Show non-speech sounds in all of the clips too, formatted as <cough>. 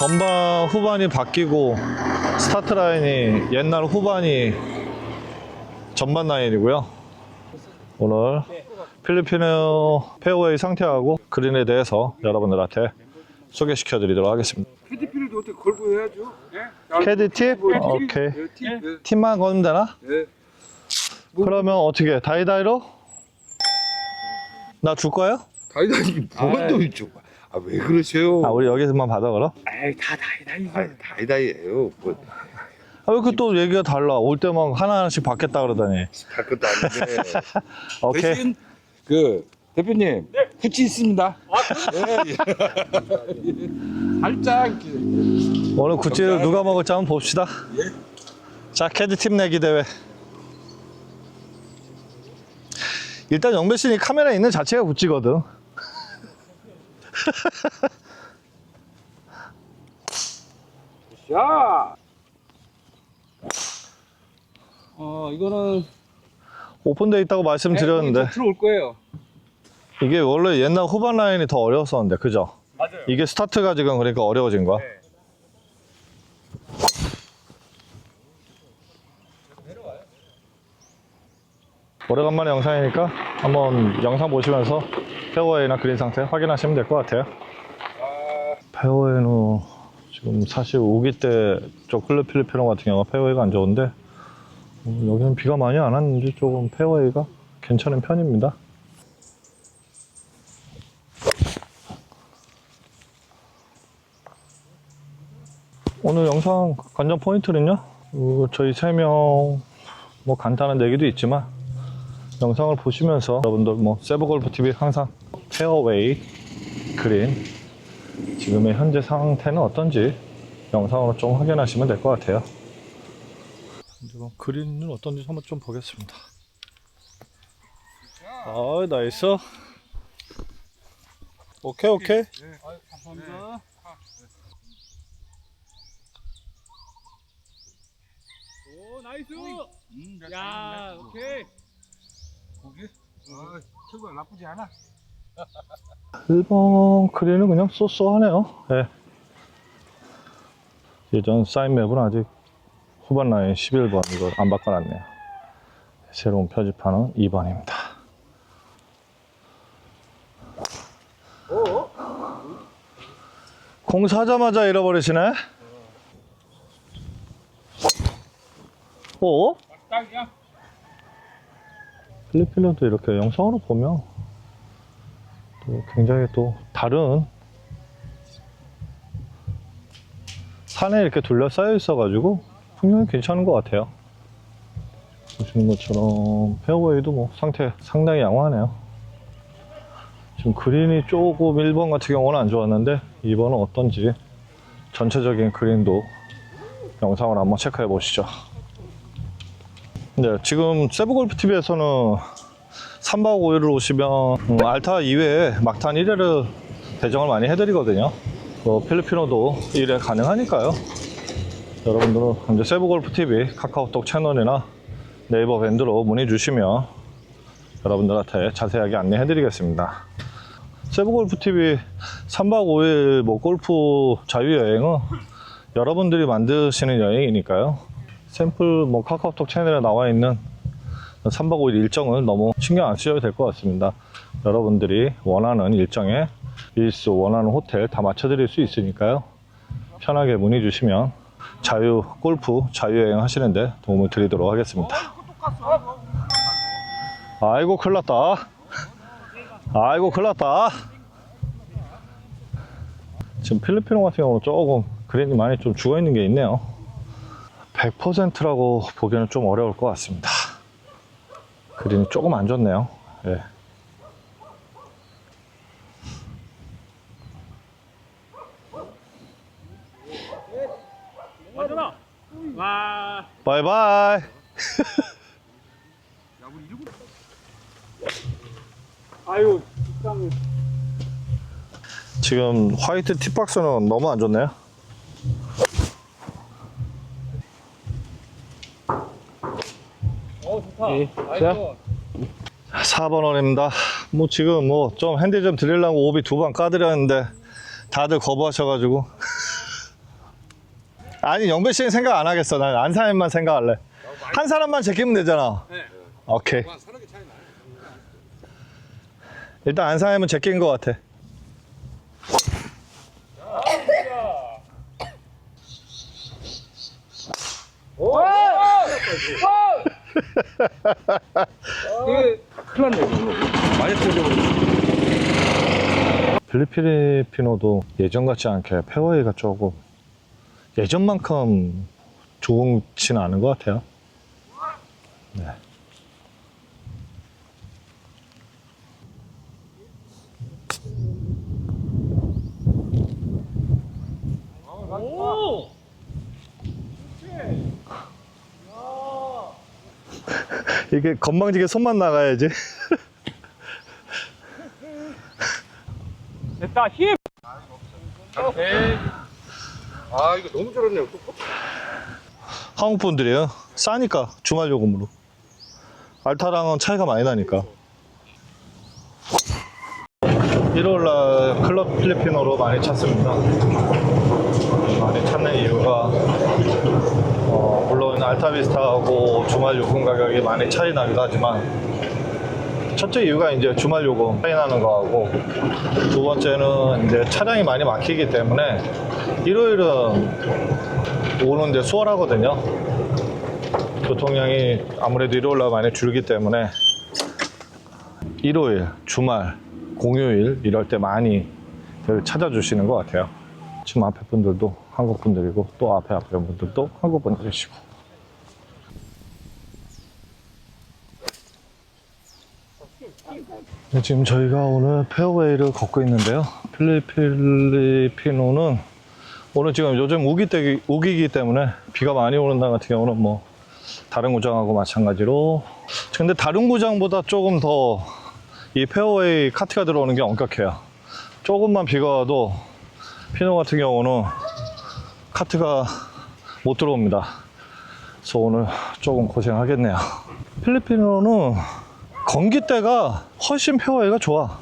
전반 후반이 바뀌고 스타트 라인이 옛날 후반이 전반 라인이고요. 오늘 필리핀의 페어웨이 상태하고 그린에 대해서 여러분들한테 소개시켜 드리도록 하겠습니다. 캐디피를 어떻게 걸고 해야죠? 예? 캐디 팁? 뭐, 팁? 오케이. 예, 팁? 예. 팁만 걸면 되나? 예. 그러면 어떻게 다이다이로? 나 줄 거예요? 다이다이 뭐가 또 있죠? 아 왜 그러세요? 아 우리 여기서만 받아 그럼? 아이 다 다이다이. 아 다이다이예요. 뭐 아왜 그 또 얘기가 달라? 올 때만 하나하나씩 받겠다 그러더니. 할 것도 아닌데. 오케이. 대신 그 대표님 후치 있습니다. 예, 예. <laughs> 살짝 이렇게. 오늘 구찌를 누가 먹을지 한번 봅시다. 자, 캐디 팀 내기 대회. 일단 영배 씨는 이 카메라 있는 자체가 구찌거든. 야. 어 이거는 오픈돼 있다고 말씀드렸는데 네, 들어올 거예요. 이게 원래 옛날 후반 라인이 더 어려웠었는데 그죠? 맞아요. 이게 스타트가 지금 그러니까 어려워진 거야. 오래간만에 영상이니까 한번 영상 보시면서 페어웨이나 그린 상태 확인하시면 될 것 같아요. 페어웨이는 지금 사실 우기 때저 클럽 필리핀 같은 경우가 페어웨이가 안 좋은데 음, 여기는 비가 많이 안 왔는지 조금 페어웨이가 괜찮은 편입니다. 오늘 영상 관전 포인트는요. 어, 저희 세명뭐 간단한 내기도 있지만 영상을 보시면서 여러분들 뭐 세브골프 TV 항상 페어웨이 그린 지금의 현재 상태는 어떤지 영상으로 좀 확인하시면 될 것 같아요. 그린은 어떤지 한번 좀 보겠습니다. 아 나이스. 오케이 오케이. 감사합니다. 오 나이스. 야 오케이. 고기? 아 최고야 나쁘지 않아. 1번 그린은 그냥 쏘쏘하네요. 예. 예전 사인맵은 아직 후반 라인 11번 이걸 안 바꿔놨네요. 새로운 표지판은 2번입니다. 공사하자마자 잃어버리시네? 어? 딱이야. 필리핀도 이렇게 영상으로 보면 또 굉장히 또 다른 산에 이렇게 둘러싸여 있어가지고 풍경이 괜찮은 것 같아요. 보시는 것처럼 페어웨이도 뭐 상태 상당히 양호하네요. 지금 그린이 조금 1번 같은 경우는 안 좋았는데 2번은 어떤지 전체적인 그린도 영상을 한번 체크해 보시죠. 네, 지금 세브골프 TV에서는 3박 5일을 오시면 음, 알타 이외에 막탄 1회를 배정을 많이 해드리거든요. 뭐 필리핀어도 1회 가능하니까요. 여러분들은 이제 세브골프 TV 카카오톡 채널이나 네이버 밴드로 문의 주시면 여러분들한테 자세하게 안내해 드리겠습니다. 세브골프 TV 3박 5일 뭐 골프 자유여행은 여러분들이 만드시는 여행이니까요. 샘플 뭐 카카오톡 채널에 나와 있는 3박 5일 일정을 너무 신경 안 쓰셔도 될 것 같습니다. 여러분들이 원하는 일정에 일수, 원하는 호텔 다 맞춰드릴 수 있으니까요. 편하게 문의 주시면 자유 골프 자유여행 하시는데 도움을 드리도록 하겠습니다. 아이고 큰일 났다. 아이고 큰일 났다. 지금 필리핀 같은 경우는 조금 그린이 많이 좀 죽어 있는 게 있네요. 100%라고 보기에는 좀 어려울 것 같습니다. 그린이 조금 안 좋네요. 예. 바이바이. 아유. 지금 화이트 팁박스는 너무 안 좋네요. 어 좋다. 예, 아이고. 4번 원입니다. 뭐 지금 뭐 좀 핸디 좀 드리려고 오비 두 번 까드렸는데 다들 거부하셔가지고 <laughs> 아니 영배 씨는 생각 안 하겠어. 난 안사님만 생각할래. 한 사람만 제끼면 되잖아. 네. 오케이. 나요. 일단 안사님은 제낀 것 같아. 그 큰일 났네. 필리핀피노도 예전 같지 않게 페어웨이가 조금 예전만큼 좋지는 않은 것 같아요. 네. 오! 이게 건방지게 손만 나가야지. 됐다 힘! 오케이. 아, 이거 너무. 또 한국 분들이에요. 싸니까 주말 요금으로. 알타랑은 차이가 많이 나니까. 1월날 클럽 필리핀어로 많이 찾습니다. 많이 찾는 이유가 알타비스타하고 주말 요금 가격이 많이 차이 나기도 하지만 첫째 이유가 이제 주말 요금 차이 나는 거하고 두 번째는 이제 차량이 많이 막히기 때문에 일요일은 오는데 수월하거든요. 교통량이 아무래도 일요일 날 많이 줄기 때문에 일요일, 주말, 공휴일 이럴 때 많이 찾아주시는 것 같아요. 지금 앞에 분들도 한국 분들이고 또 앞에 앞에 분들도 한국 분들이시고. 네, 지금 저희가 오늘 페어웨이를 걷고 있는데요. 필리핀노는 오늘 지금 요즘 우기 때 우기기 때문에 비가 많이 오는 날 같은 경우는 뭐 다른 구장하고 마찬가지로. 근데 다른 구장보다 조금 더 이 페어웨이 카트가 들어오는 게 엄격해요. 조금만 비가 와도 피노 같은 경우는 카트가 못 들어옵니다. 그래서 오늘 조금 고생하겠네요. 필리핀어는 건기 때가 훨씬 페어웨이가 좋아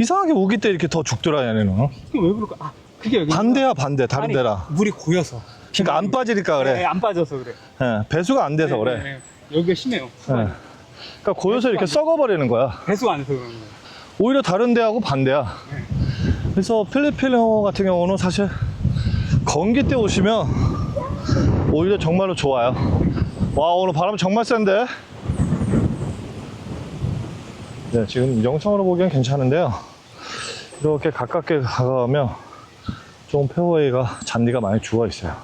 이상하게 우기 때 이렇게 더 죽더라 얘네는 그게 왜 그럴까? 아 그게 여기 반대야 반대 다른 아니, 데랑 물이 고여서 그러니까 안 빠지니까 네, 그래 안 빠져서 그래 예, 배수가 안 돼서 네, 그래 네, 네. 여기가 심해요 예. 그러니까 고여서 이렇게 썩어버리는 거야. 배수가 안 돼서 그런 거예요 오히려 다른 데하고 반대야. 그래서 필리핀어 같은 경우는 사실 건기 때 오시면 오히려 정말로 좋아요. 와 오늘 바람 정말 센데. 네 지금 영상으로 보기엔 괜찮은데요. 이렇게 가깝게 가가면 좀 페어웨이가 잔디가 많이 죽어 있어요.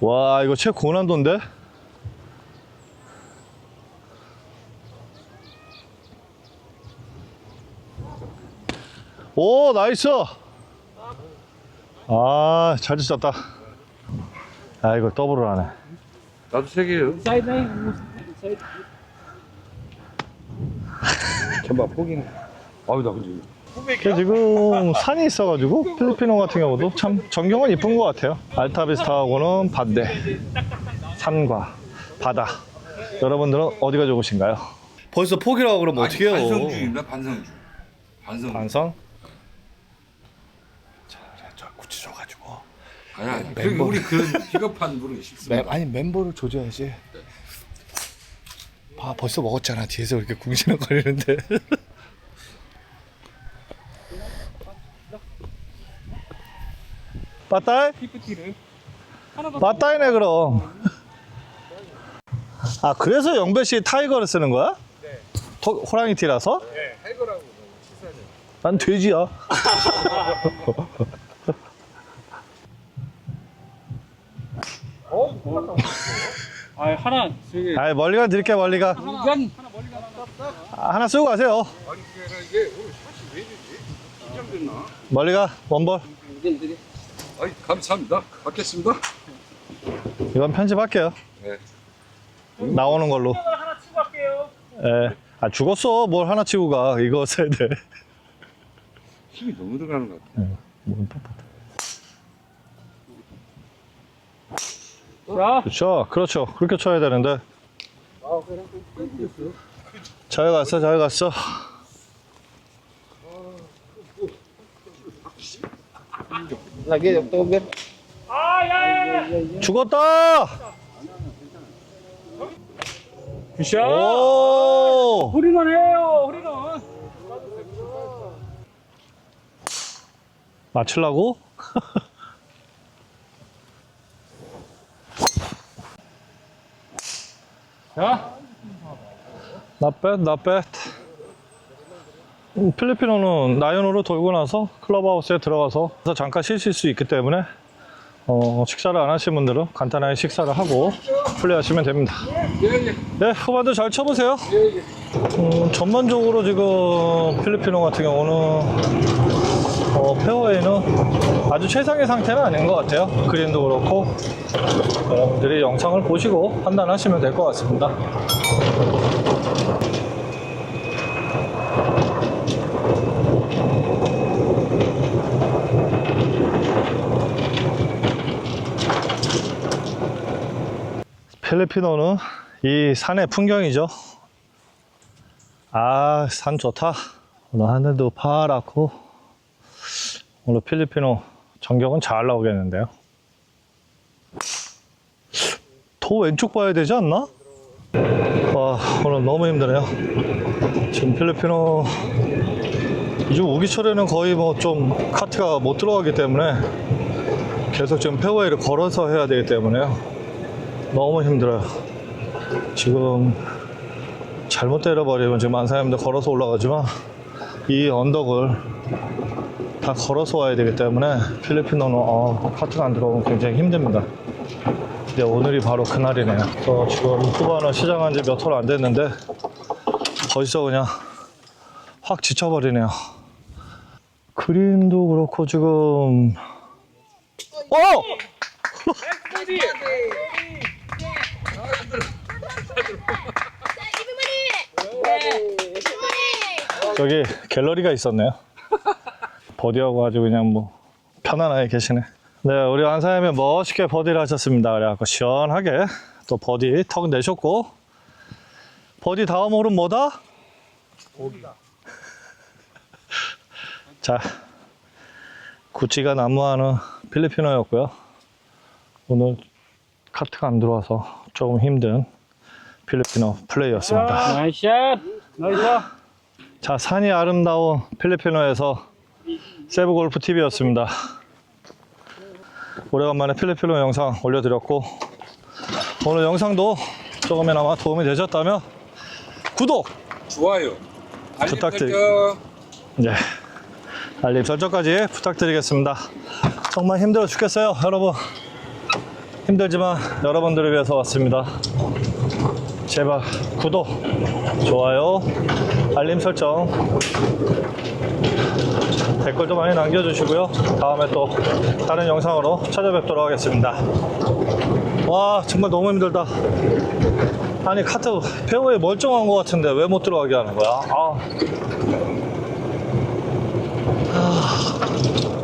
와 이거 최고난도인데? 오 나이스 아 잘 쳤다 아 이거 더블을 하네 나도 세. 사이드 라인 사이드 전부 포기네. 아유, 나 근데. 근데 지금 산이 있어가지고 필리핀어 같은 경우도 참 전경은 이쁜 것 같아요 알타비스타하고는 반대 산과 바다 여러분들은 어디가 좋으신가요? 벌써 포기라고 그러면 어떻게 해요 반성주의입니다, 반성주. 반성. 반성? 자, 저 구치 줘가지고 아니, 아니. 그러니까 우리 그런 비겁한 분이 싫습니다. 아니 멤버를 조져야지. 봐 벌써 먹었잖아 뒤에서 이렇게 궁시렁거리는데. <laughs> 빠따이? 피프티를 하나 더 빠따이네 그럼. 아 그래서 영배 씨 타이거를 쓰는 거야? 네. 호랑이 티라서? 네, 치사하죠. 난 돼지야. <laughs> 아 하나 저기 아 멀리 가 드릴게 멀리 가. 하나 하나 멀리 가나 아, 하나 쓰고 가세요. 아니, 그게 아니라 이게 오늘 샷이 왜 이러지? 긴장됐나? 멀리 가 원볼. 아이, 감사합니다. 받겠습니다. 이건 편집할게요. 네. 나오는 걸로. 하나 치고 갈게요 예. 아 죽었어. 뭘 하나 치고 가. 이거 써야 돼. 힘이 너무 들어가는 것 같아. 뭐, 자 그렇죠. 그렇죠. 그렇게 쳐야 되는데. 잘 갔어. 잘 갔어. 죽었다! 굿샷. 오! 홀인원 해요. 홀인원. 맞추려고? <laughs> not bad. 음, 필리핀어는 나연으로 돌고 나서 클럽하우스에 들어가서 잠깐 쉬실 수 있기 때문에 어, 식사를 안 하신 분들은 간단하게 식사를 하고 플레이하시면 됩니다. 네, 후반도 잘 쳐보세요. 음, 전반적으로 지금 필리핀어 같은 경우는 어, 페어웨이는 아주 최상의 상태는 아닌 것 같아요. 그린도 그렇고 여러분들이 영상을 보시고 판단하시면 될 것 같습니다. 필리핀어는 이 산의 풍경이죠. 아, 산 좋다. 오늘 하늘도 파랗고, 오늘 필리핀어 전경은 잘 나오겠는데요. 더 왼쪽 봐야 되지 않나? 와, 오늘 너무 힘드네요. 지금 필리핀어, 이중 우기철에는 거의 뭐 좀 카트가 못 들어가기 때문에 계속 지금 페어웨이를 걸어서 해야 되기 때문에요. 너무 힘들어요. 지금 잘못 때려버리면 지금 안 사람들 걸어서 올라가지만 이 언덕을 다 걸어서 와야 되기 때문에 필리핀어는 어, 카트가 안 들어오면 굉장히 힘듭니다. 근데 오늘이 바로 그날이네요. 저 지금 후반을 시작한 지 몇 월 안 됐는데 벌써 그냥 확 지쳐버리네요. 그림도 그렇고 지금 어! 저기 갤러리가 있었네요. 버디하고 아주 그냥 뭐 편안하게 계시네. 네, 우리 안사님이 멋있게 버디를 하셨습니다. 그래갖고 시원하게 또 버디 턱 내셨고 버디 다음 홀은 뭐다? <laughs> 자, 구찌가 난무하는 필리핀어였고요. 오늘 카트가 안 들어와서 조금 힘든 필리핀어 플레이였습니다. 나이스 샷. 나이스. 자, 산이 아름다운 필리핀어에서 세브 골프 TV였습니다. 오래간만에 필리핀어 영상 올려드렸고, 오늘 영상도 조금이나마 도움이 되셨다면, 구독! 좋아요. 알림 부탁드리- 설정. 네. 알림 설정까지 부탁드리겠습니다. 정말 힘들어 죽겠어요, 여러분. 힘들지만 여러분들을 위해서 왔습니다. 제발 구독, 좋아요, 알림 설정, 댓글도 많이 남겨주시고요. 다음에 또 다른 영상으로 찾아뵙도록 하겠습니다. 와, 정말 너무 힘들다. 아니, 카트 페어웨이 멀쩡한 것 같은데 왜 못 들어가게 하는 거야? 아.